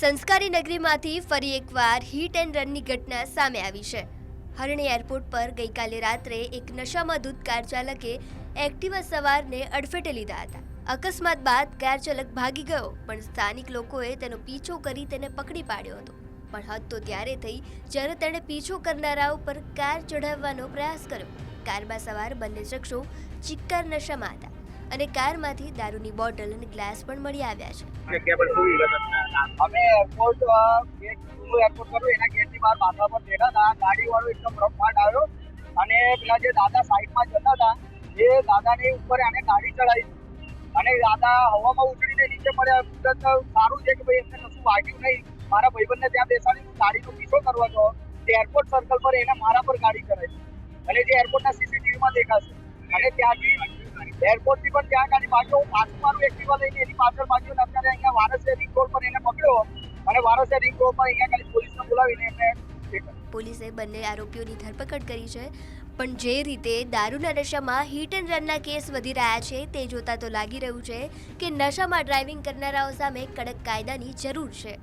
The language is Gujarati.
સંસ્કારી નગરીમાંથી ફરી એકવાર હિટ એન્ડ રનની ઘટના સામે આવી છે. હરણી એરપોર્ટ પર ગઈકાલે રાત્રે એક નશામાં ધૂત કાર ચાલકે એક્ટિવા સવારને અડફેટે લીધા હતા. અકસ્માત બાદ કાર ચાલક ભાગી ગયો, પણ સ્થાનિક લોકોએ તેનો પીછો કરી તેને પકડી પાડ્યો હતો. પણ હદ તો ત્યારે થઈ, જ્યારે તેણે પીછો કરનારા ઉપર કાર ચઢાવવાનો પ્રયાસ કર્યો. કારમાં સવાર બંને શખ્સો ચિક્કાર નશામાં હતા. અને કારમાંથી દારૂની બોટલ અને ગ્લાસ પણ મળી આવ્યા છે. અમે એરપોર્ટ એરપોર્ટ કર્યું એના ગેટની બહાર માથા પર બેઠા હતા. ગાડીવાળો એકદમ રફાટ આવ્યો. અને પેલા જે દાદા સાઈડમાં જતા હતા, એ દાદાની ઉપર એને ગાડી ચડાવી. અને દાદા હવામાં ઉછળીને નીચે પડ્યા. કુદરત સારું છે કે ભાઈ એમને કશું વાગ્યું નહીં. મારા ભાઈબંધને ત્યાં બેસાડી હું ગાડીનો પીછો કરવા ગયો. એરપોર્ટ સર્કલ પર એને મારા પર ગાડી ચડાવી. અને જે એરપોર્ટના સીસીટીવીમાં દેખાશે. અને ત્યાંથી એરપોર્ટથી પણ ત્યાં ગાડી ભાગ્યો પાછું મારું એક્ટિવા લઈને એની પાછળ ભાગ્યો અત્યારે અહીંયા વારસે રિંગ રોડ પર એને પકડ્યો અને વારસે રિંગ રોડ પર અહીંયા ખાલી પોલીસને બોલાવીને એમને પોલીસે બંને આરોપીઓની ધરપકડ કરી છે. પણ જે રીતે દારૂના નશામાં હિટ એન્ડ રનના કેસ વધી રહ્યા છે, તે જોતા તો લાગી રહ્યું છે કે નશામાં ડ્રાઇવિંગ કરનારાઓ સામે કડક કાયદાની જરૂર છે.